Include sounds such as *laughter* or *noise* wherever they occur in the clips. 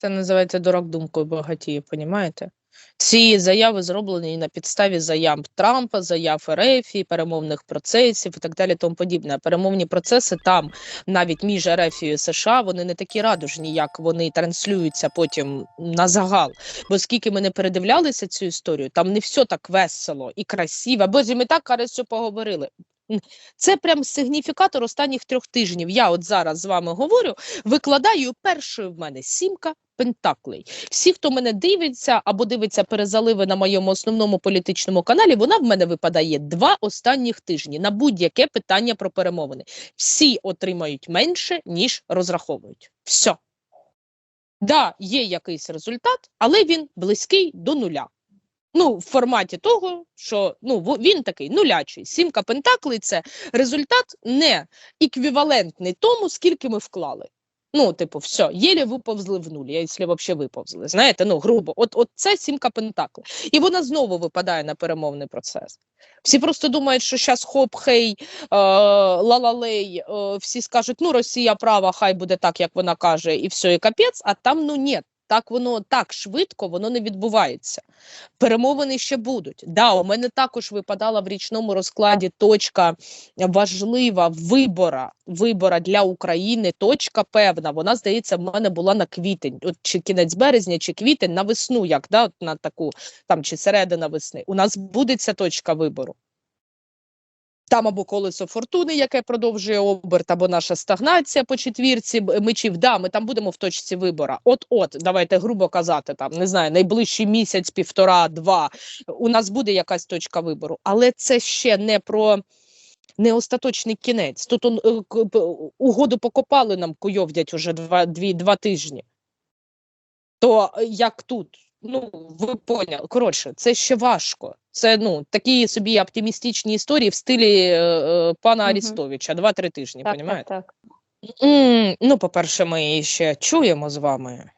Це називається дурак думкою багатіє, понімаєте? Ці заяви зроблені на підставі заяв Трампа, заяв РФ, перемовних процесів і так далі. Тому подібне. Перемовні процеси там, навіть між РФ і США, вони не такі радужні, як вони транслюються потім на загал. Бо скільки ми не передивлялися цю історію, там не все так весело і красиво. Боже, ми так кажуть, поговорили. Це прям сигніфікатор останніх трьох тижнів. Я от зараз з вами говорю, викладаю першою в мене сімка пентаклей. Всі, хто мене дивиться або дивиться перезаливи на моєму основному політичному каналі, вона в мене випадає два останніх тижні на будь-яке питання про перемовини. Всі отримають менше, ніж розраховують. Все. Да, є якийсь результат, але він близький до нуля. Ну, в форматі того, що ну він такий нулячий. Сімка пентаклей це результат не еквівалентний тому, скільки ми вклали. Ну, типу, все, єлі виповзли в нуль, якщо взагалі виповзли. Знаєте, ну грубо, от, от це сімка пентакли. І вона знову випадає на перемовний процес. Всі просто думають, що зараз хоп, хей, е, лалалей, е, всі скажуть, ну Росія права, хай буде так, як вона каже, і все, і капець, а там ну ні. Так воно так швидко воно не відбувається. Перемовини ще будуть. Да, у мене також випадала в річному розкладі точка важлива вибора, вибора для України. Точка певна. Вона здається, в мене була на квітень, от чи кінець березня, чи квітень на весну, як да, от на таку там чи середина весни. У нас буде ця точка вибору. Там або колесо фортуни, яке продовжує оберт, або наша стагнація по четвірці мечів. Да, ми там будемо в точці вибора. От-от, давайте грубо казати, там не знаю, найближчий місяць, півтора, два. У нас буде якась точка вибору, але це ще не про не остаточний кінець. Тут он, е, угоду покопали нам куйовдять уже два, дві, два тижні. То е, як тут? Ну, ви поняли. Коротше, це ще важко. Це ну такі собі оптимістичні історії в стилі е, е, пана. Арістовича. Два-три тижні, Так, понімаєте? так, так. М, Ну, по-перше, ми її ще чуємо з вами.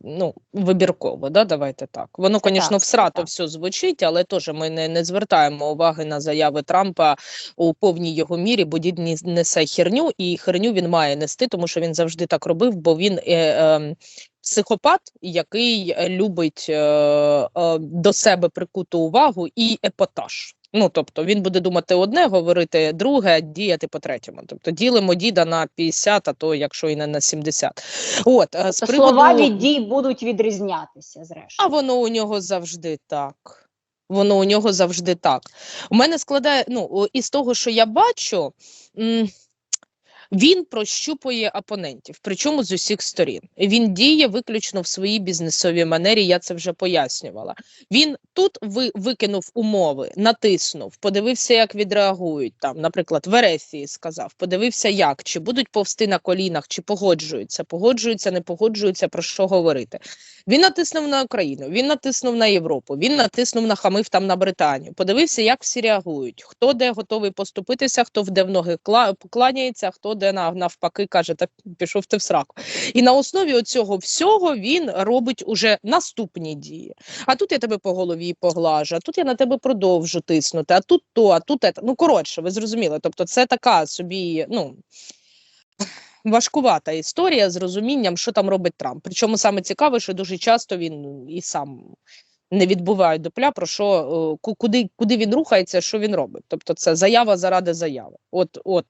Ну, вибірково, да, давайте так. Воно, звісно, всрато все звучить, але теж ми не, не звертаємо уваги на заяви Трампа у повній його мірі, бо дід несе херню, і херню він має нести, тому що він завжди так робив, бо він е, е, психопат, який е, любить е, е, до себе прикуту увагу і епатаж. Ну, тобто він буде думати одне, говорити друге, діяти по третьому. Тобто ділимо діда на 50, а то якщо і не на 70. От, е, з приводу... Слова від дій будуть відрізнятися, зрештою. А воно у нього завжди так. Воно у нього завжди так. У мене складає, ну, із того, що я бачу, м, він прощупує опонентів, причому з усіх сторін. Він діє виключно в своїй бізнесовій манері, я це вже пояснювала. Він тут ви, викинув умови, натиснув, подивився, як відреагують там, наприклад, в Ерефії сказав, подивився, як, чи будуть повсти на колінах, чи погоджуються, погоджуються, не погоджуються, про що говорити. Він натиснув на Україну, він натиснув на Європу, він натиснув на хамив там на Британію. Подивився, як всі реагують, хто де готовий поступитися, хто де в ноги кла- покланяється, хто де навпаки каже, та пішов ти в сраку. І на основі цього всього він робить уже наступні дії. А тут я тебе по голові поглажу, а тут я на тебе продовжу тиснути, а тут то, а тут те. Ну коротше, ви зрозуміли. Тобто, це така собі, ну. Важкувата історія з розумінням, що там робить Трамп. Причому саме цікаве, що дуже часто він і сам не відбуває дупля, про що е, ку- куди, куди він рухається, що він робить. Тобто, це заява заради заяви. От, от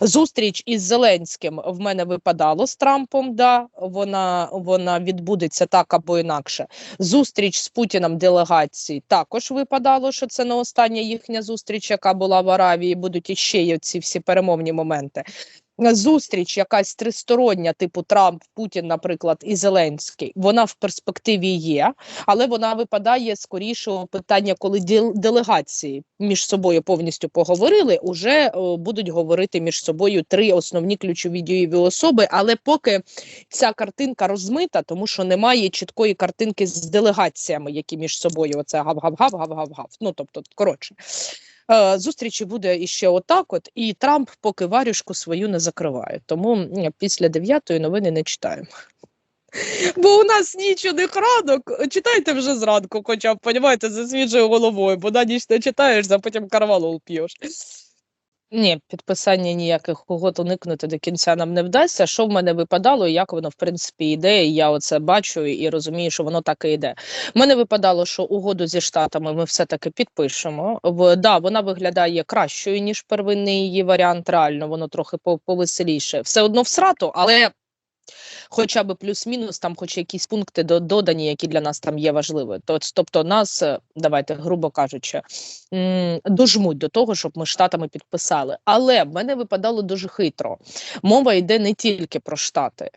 зустріч із Зеленським в мене випадало з Трампом. Да, вона, вона відбудеться так або інакше. Зустріч з Путіним делегації також випадало, що це не остання їхня зустріч, яка була в Аравії. Будуть іще ці всі перемовні моменти. Зустріч, якась тристороння, типу Трамп, Путін, наприклад, і Зеленський, вона в перспективі є, але вона випадає скоріше у питання, коли дел- делегації між собою повністю поговорили, уже е, будуть говорити між собою три основні ключові дієві особи. Але поки ця картинка розмита, тому що немає чіткої картинки з делегаціями, які між собою оце гав-гав-гав, гав-гав-гав. Ну тобто, коротше. Е, Зустрічі буде іще отак, от і Трамп поки варюшку свою не закриває. Тому після дев'ятої новини не читаємо. Бо у нас ніч у них ранок. Читайте вже зранку, хоча б, понімаєте, за свіжою головою, бо на ніч не читаєш, а потім карвалол п'єш. Ні, підписання ніяких угод уникнути до кінця нам не вдасться. Що в мене випадало, і як воно в принципі йде, і я оце бачу і розумію, що воно так і йде. В мене випадало, що угоду зі штатами ми все-таки підпишемо. В да, вона виглядає кращою ніж первинний її варіант. Реально, воно трохи по- повеселіше. Все одно всрато, але. Хоча б плюс-мінус, там хоч якісь пункти до- додані, які для нас там є важливі. Тобто нас, е, давайте, грубо кажучи, дожмуть до того, щоб ми штатами підписали. Але в мене випадало дуже хитро. Мова йде не тільки про штати.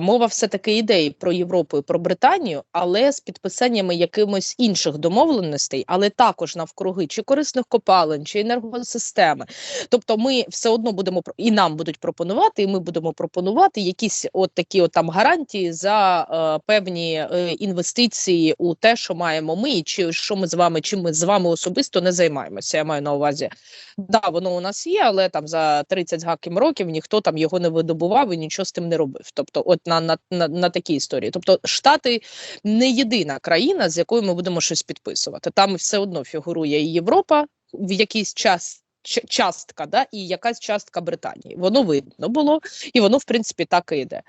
Мова все-таки йде про Європу, і про Британію, але з підписаннями якимось інших домовленостей, але також навкруги чи корисних копалин, чи енергосистеми. Тобто, ми все одно будемо і нам будуть пропонувати, і ми будемо пропонувати якісь от такі от там гарантії за е, певні е, інвестиції у те, що маємо ми, чи що ми з вами, чим ми з вами особисто не займаємося. Я маю на увазі. Да, воно у нас є, але там за 30 з гаким років ніхто там його не видобував і нічого з тим не робив. Тобто, от на, на, на, на такій історії. Тобто, Штати не єдина країна, з якою ми будемо щось підписувати. Там все одно фігурує і Європа в якийсь час. Частка, да, і якась частка Британії. Воно видно було, і воно, в принципі, так і йде.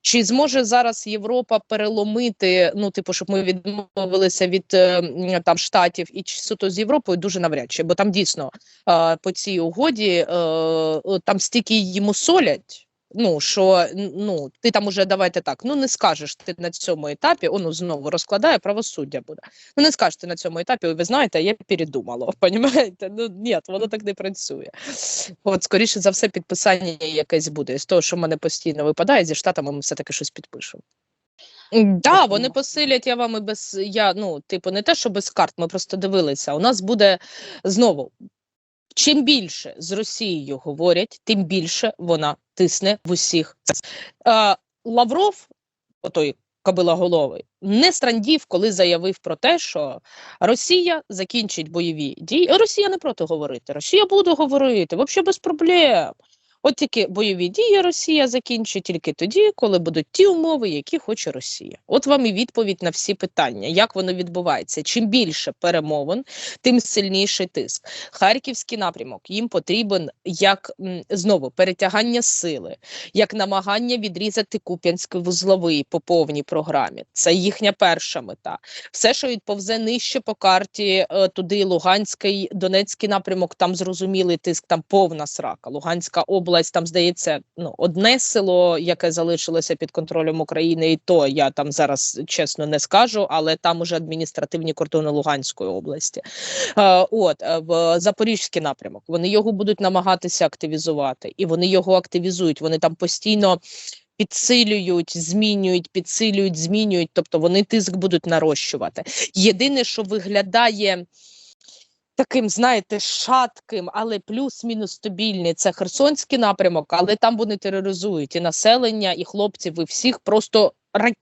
Чи зможе зараз Європа переломити, ну, типу, щоб ми відмовилися від е, там штатів і чи суто з Європою дуже навряд чи, бо там дійсно по цій угоді е, е, там стільки її мусолять. Ну що ну ти там уже давайте так. Ну не скажеш ти на цьому етапі. Оно знову розкладає правосуддя буде. Ну не скажеш ти на цьому етапі. «Ой, Ви знаєте, я передумала. *laughs* Понімаєте? Ну ні, воно так не працює. От скоріше за все, підписання якесь буде з того, що в мене постійно випадає зі штатами. Ми все таки щось підпишемо. Да, вони посилять я вам і без я. Ну, типу, не те, що без карт. Ми просто дивилися. У нас буде знову. Чим більше з Росією говорять, тим більше вона тисне в усіх. Лавров, отой кабилоголовий, не страндів, коли заявив про те, що Росія закінчить бойові дії. Росія не проти говорити. Росія буде говорити, взагалі без проблем. От тільки бойові дії Росія закінчить тільки тоді, коли будуть ті умови, які хоче Росія. От вам і відповідь на всі питання, як воно відбувається. Чим більше перемовин, тим сильніший тиск. Харківський напрямок їм потрібен як знову перетягання сили, як намагання відрізати Куп'янський вузловий по повній програмі. Це їхня перша мета. Все, що відповзе нижче по карті, е, туди Луганський, Донецький напрямок, там зрозумілий тиск, там повна срака. Луганська область, там здається, ну одне село, яке залишилося під контролем України, і то я там зараз чесно не скажу, але там уже адміністративні кордони Луганської області. Е, От е, в Запорізький напрямок вони його будуть намагатися активізувати, і вони його активізують. Вони там постійно. Підсилюють, змінюють, підсилюють, змінюють, тобто вони тиск будуть нарощувати. Єдине, що виглядає таким, знаєте, шатким, але плюс-мінус стабільний, це Херсонський напрямок, але там вони тероризують і населення, і хлопців, і всіх. Просто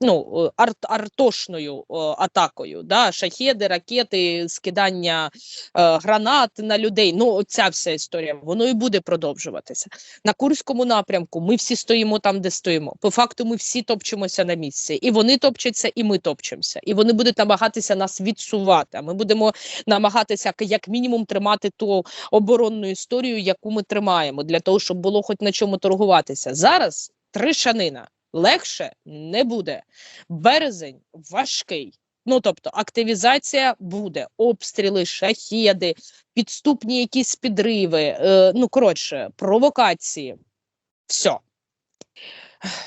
ну, арт, артошною е, атакою. Да? Шахеди, ракети, скидання е, гранат на людей. Ну, ця вся історія, воно і буде продовжуватися. На Курському напрямку ми всі стоїмо там, де стоїмо. По факту, ми всі топчемося на місці. І вони топчаться, і ми топчемося. І вони будуть намагатися нас відсувати. А ми будемо намагатися як мінімум тримати ту оборонну історію, яку ми тримаємо, для того, щоб було хоч на чому торгуватися. Зараз тришанина. Легше не буде. Березень важкий. Ну тобто активізація буде, обстріли, шахіди, підступні якісь підриви. Е, ну коротше, провокації. Все.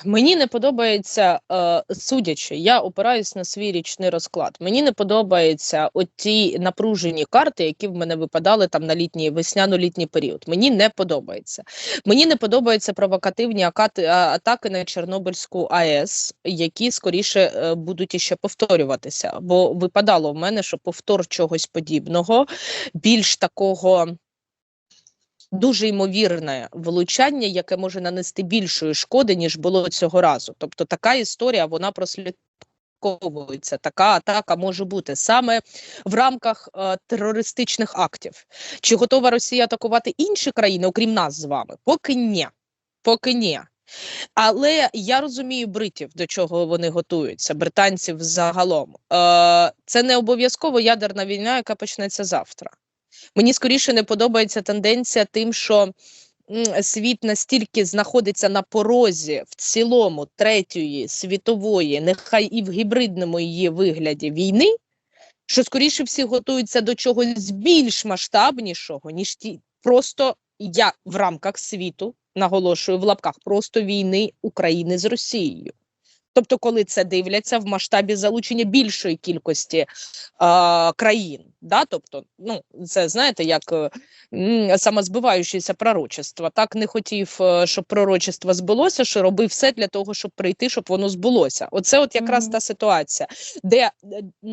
Мені не подобається, е, судячи, я опираюсь на свій річний розклад. Мені не подобаються оті напружені карти, які в мене випадали там на літній весняно-літній період. Мені не подобається. Мені не подобаються провокативні акати, атаки на Чорнобильську АЕС, які скоріше е, будуть іще повторюватися. Бо випадало в мене, що повтор чогось подібного, більш такого дуже ймовірне влучання, яке може нанести більшої шкоди, ніж було цього разу. Тобто така історія вона прослідковується. Така атака може бути саме в рамках е, терористичних актів. Чи готова Росія атакувати інші країни, окрім нас з вами? Поки ні. Поки ні. Але я розумію бритів, до чого вони готуються, британців загалом. Е, це не обов'язково ядерна війна, яка почнеться завтра. Мені скоріше не подобається тенденція тим, що світ настільки знаходиться на порозі в цілому третьої світової, нехай і в гібридному її вигляді війни, що скоріше всі готуються до чогось більш масштабнішого, ніж ті просто я в рамках світу наголошую в лапках просто війни України з Росією. Тобто, коли це дивляться в масштабі залучення більшої кількості е, країн, да? тобто, ну це знаєте, як е, самозбиваючеся пророчество. Так не хотів, е, щоб пророчество збулося, що робив все для того, щоб прийти, щоб воно збулося. Оце от якраз Мгм. та ситуація, де е,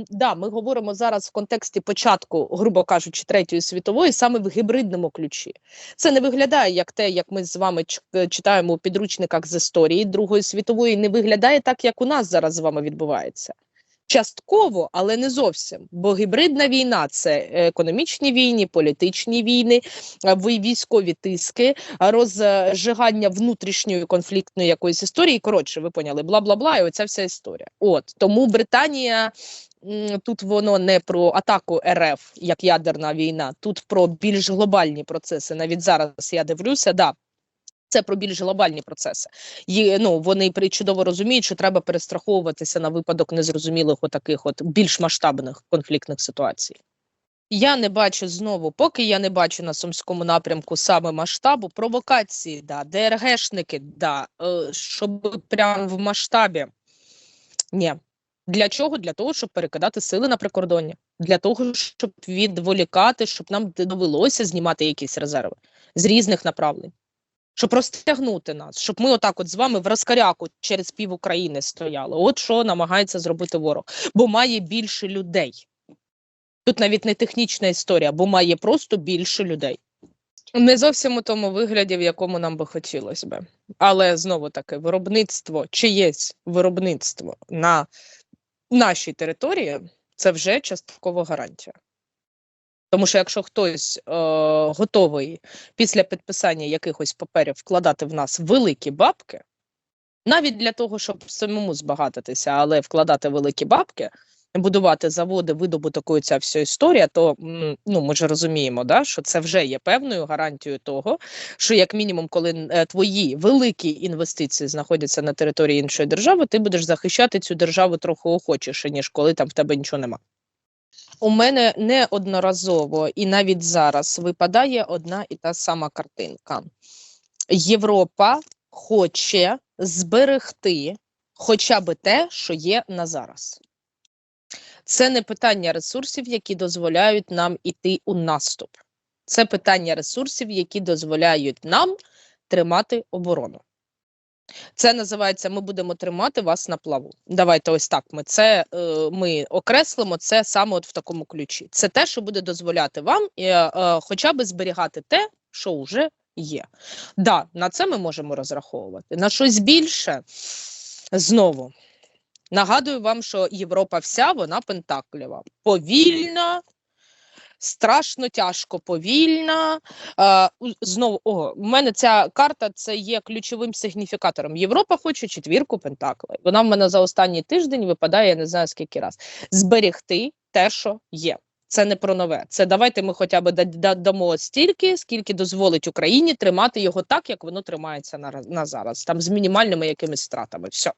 да, ми говоримо зараз в контексті початку, грубо кажучи, третьої світової, саме в гібридному ключі. Це не виглядає як те, як ми з вами читаємо у підручниках з історії Другої світової, не виглядає так, як у нас зараз з вами відбувається. Частково, але не зовсім. Бо гібридна війна це економічні війни, політичні війни, е, військові тиски, розжигання внутрішньої конфліктної якоїсь історії. Коротше, ви поняли, бла бла бла, і оця вся історія. От тому Британія. Тут воно не про атаку РФ як ядерна війна, тут про більш глобальні процеси. Навіть зараз я дивлюся, да, це про більш глобальні процеси. Є, ну, вони чудово розуміють, що треба перестраховуватися на випадок незрозумілих отаких от більш масштабних конфліктних ситуацій. Я не бачу знову, поки я не бачу на сумському напрямку саме масштабу провокації, да, ДРГшники, да, е, щоб прямо в масштабі. Ні. Для чого? Для того, щоб перекидати сили на прикордоння, для того, щоб відволікати, щоб нам довелося знімати якісь резерви з різних направлень щоб розтягнути нас, щоб ми отак от з вами в розкаряку через пів України стояли. От що намагається зробити ворог, бо має більше людей. Тут навіть не технічна історія, бо має просто більше людей. Не зовсім у тому вигляді, в якому нам би хотілося би. Але знову таки, виробництво, чиєсь виробництво на нашій території це вже частково гарантія. Тому що якщо хтось е, готовий після підписання якихось паперів вкладати в нас великі бабки, навіть для того, щоб самому збагатитися, але вкладати великі бабки, будувати заводи, видобуток ця вся історія, то ну ми ж розуміємо, да, що це вже є певною гарантією того, що як мінімум, коли е, твої великі інвестиції знаходяться на території іншої держави, ти будеш захищати цю державу трохи охочіше, ніж коли там в тебе нічого нема. У мене неодноразово і навіть зараз випадає одна і та сама картинка. Європа хоче зберегти хоча б те, що є на зараз. Це не питання ресурсів, які дозволяють нам іти у наступ. Це питання ресурсів, які дозволяють нам тримати оборону. Це називається Ми будемо тримати вас на плаву. Давайте ось так. Ми це е, ми окреслимо це саме от в такому ключі. Це те, що буде дозволяти вам е, е, хоча б зберігати те, що вже є. Да, на це ми можемо розраховувати. На щось більше знову. Нагадую вам, що Європа вся вона пентаклєва. Повільна, страшно тяжко повільна. Е, знову о, у мене ця карта це є ключовим сигніфікатором. Європа хоче четвірку пентаклей. Вона в мене за останній тиждень випадає, я не знаю скільки раз. Зберегти те, що є. Це не про нове. Це давайте ми хоча б да- да- дамо стільки, скільки дозволить Україні тримати його так, як воно тримається на, на зараз, там з мінімальними якимись стратами. Все.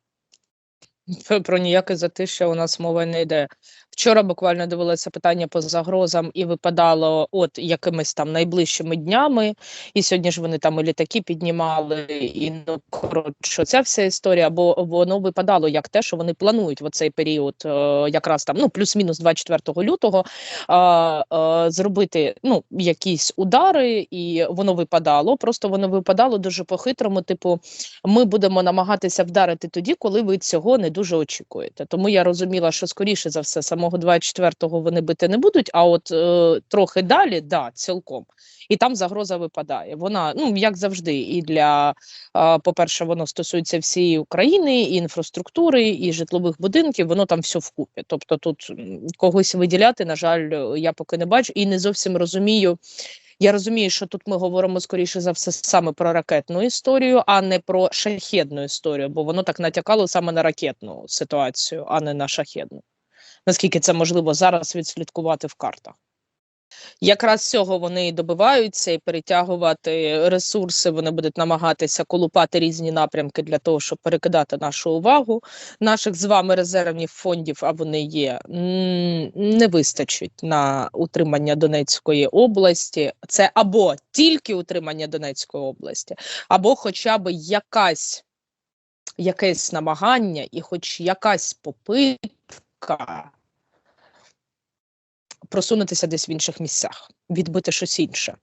Про ніяке затишя у нас мова не йде. Вчора буквально дивилася питання по загрозам і випадало от якимись там найближчими днями, і сьогодні ж вони там і літаки піднімали, і ну коротше, ця вся історія, бо воно випадало як те, що вони планують в цей період, е, якраз там ну плюс-мінус 24 лютого, е, зробити ну якісь удари, і воно випадало. Просто воно випадало дуже по-хитрому, типу, ми будемо намагатися вдарити тоді, коли ви цього не дуже очікуєте. Тому я розуміла, що скоріше за все, самого 24-го вони бити не будуть, а от е, трохи далі, да, цілком. І там загроза випадає. Вона, ну як завжди, і для е, по-перше, воно стосується всієї України, і інфраструктури, і житлових будинків. Воно там все вкупі. Тобто, тут когось виділяти, на жаль, я поки не бачу і не зовсім розумію. Я розумію, що тут ми говоримо скоріше за все саме про ракетну історію, а не про шахедну історію, бо воно так натякало саме на ракетну ситуацію, а не на шахедну. Наскільки це можливо зараз відслідкувати в картах? Якраз цього вони і добиваються, і перетягувати ресурси. Вони будуть намагатися колупати різні напрямки для того, щоб перекидати нашу увагу. Наших з вами резервних фондів, а вони є, не вистачить на утримання Донецької області. Це або тільки утримання Донецької області, або хоча б якась якесь намагання і хоч якась попитка просунутися десь в інших місцях, відбити щось інше.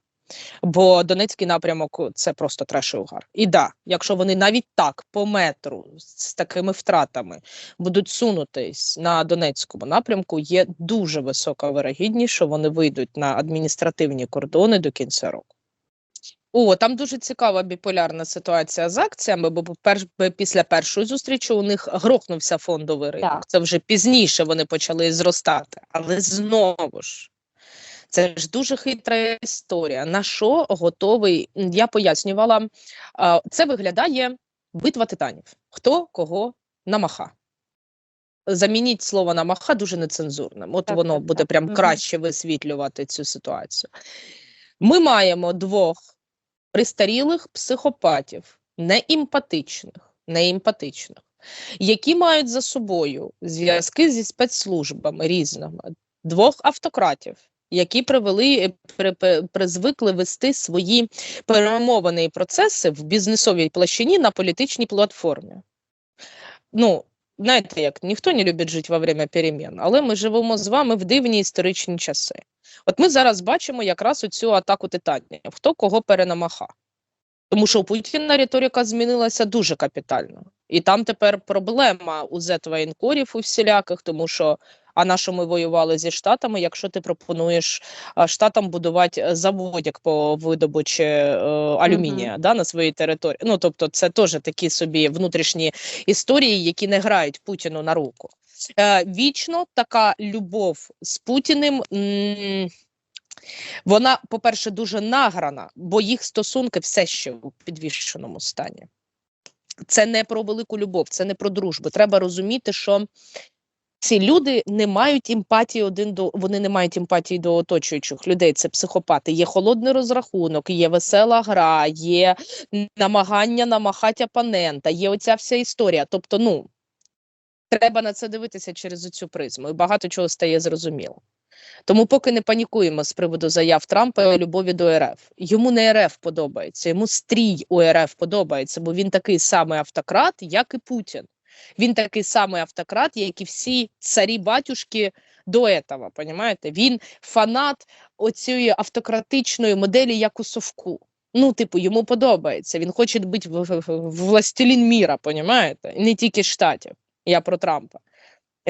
Бо Донецький напрямок це просто треш і угар. І да, якщо вони навіть так по метру з такими втратами будуть сунутись на Донецькому напрямку, є дуже висока вирогідність, що вони вийдуть на адміністративні кордони до кінця року. О, там дуже цікава біполярна ситуація з акціями, бо перш, після першої зустрічі у них грохнувся фондовий ринок. Так. Це вже пізніше вони почали зростати. Але знову ж, це ж дуже хитра історія. На що готовий? Я пояснювала, це виглядає битва титанів. Хто кого намаха. Замініть слово намаха дуже нецензурним. От Так, воно так, буде так. прям краще висвітлювати цю ситуацію. Ми маємо двох пристарілих психопатів, неімпатичних, неімпатичних, які мають за собою зв'язки зі спецслужбами різними, двох автократів, які привели при, при, призвикли вести свої перемовини і процеси в бізнесовій площині на політичній платформі. Ну, знаєте, як ніхто не любить жити во время перемін, але ми живемо з вами в дивні історичні часи. От ми зараз бачимо якраз оцю атаку титанів, хто кого перенамаха. Тому що у Путіна риторика змінилася дуже капітально. І там тепер проблема у зет-воєнкорів у всіляких, тому що а на що ми воювали зі Штатами, якщо ти пропонуєш Штатам будувати е, заводик по видобучі е, алюмінія да, на своїй території. Ну, тобто, це теж такі собі внутрішні історії, які не грають Путіну на руку. Е, вічно така любов з Путіним. м, вона, по-перше, дуже награна, бо їх стосунки все ще у підвішеному стані. Це не про велику любов, це не про дружбу. Треба розуміти, що ці люди не мають емпатії один до вони не мають емпатії до оточуючих людей. Це психопати. Є холодний розрахунок, є весела гра, є намагання намахати опонента, є оця вся історія. Тобто, ну треба на це дивитися через цю призму, і багато чого стає зрозуміло. Тому поки не панікуємо з приводу заяв Трампа і любові до РФ. Йому не РФ подобається, йому стрій у РФ подобається, бо він такий самий автократ, як і Путін. Він такий самий автократ, як і всі царі батюшки до этого, понімаєте? Він фанат оцієї автократичної моделі, як у Совку. Ну, типу, йому подобається. Він хоче бути в- властелін міра, понімаєте? Не тільки штатів. Я про Трампа.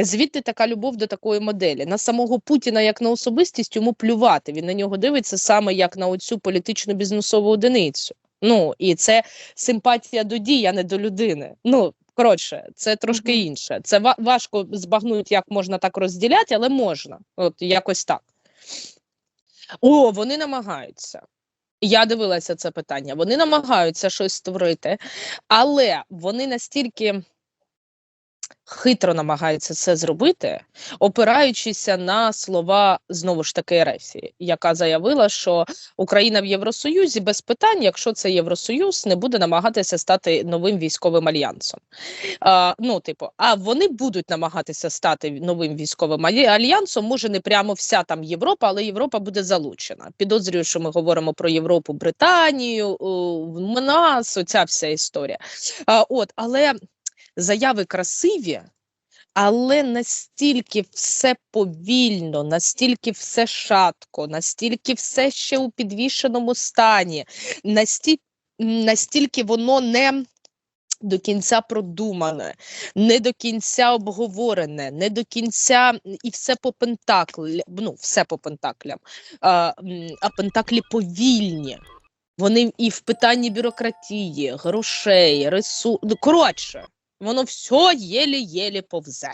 Звідти така любов до такої моделі. На самого Путіна як на особистість йому плювати. Він на нього дивиться саме як на оцю політичну бізнесову одиницю. Ну і це симпатія до дій, а не до людини. Ну коротше, це трошки Мгм. інше. Це ва- важко збагнути, як можна так розділяти, але можна. От якось так. О, вони намагаються. Я дивилася це питання. Вони намагаються щось створити, але вони настільки хитро намагаються це зробити, опираючися на слова знову ж таки Ерефії, яка заявила, що Україна в Євросоюзі без питань, якщо це Євросоюз, не буде намагатися стати новим військовим альянсом. А, ну, типу, а вони будуть намагатися стати новим військовим альянсом. Може, не прямо вся там Європа, але Європа буде залучена. Підозрюю, що ми говоримо про Європу, Британію, в нас, оця вся історія. А, от, але заяви красиві, але настільки все повільно, настільки все шатко, настільки все ще у підвішеному стані, настільки, настільки воно не до кінця продумане, не до кінця обговорене, не до кінця і все по пентаклі, ну, все по пентаклям, а, а пентаклі повільні. Вони і в питанні бюрократії, грошей, ресурсів. Ну, коротше, воно все єлі-єлі повзе.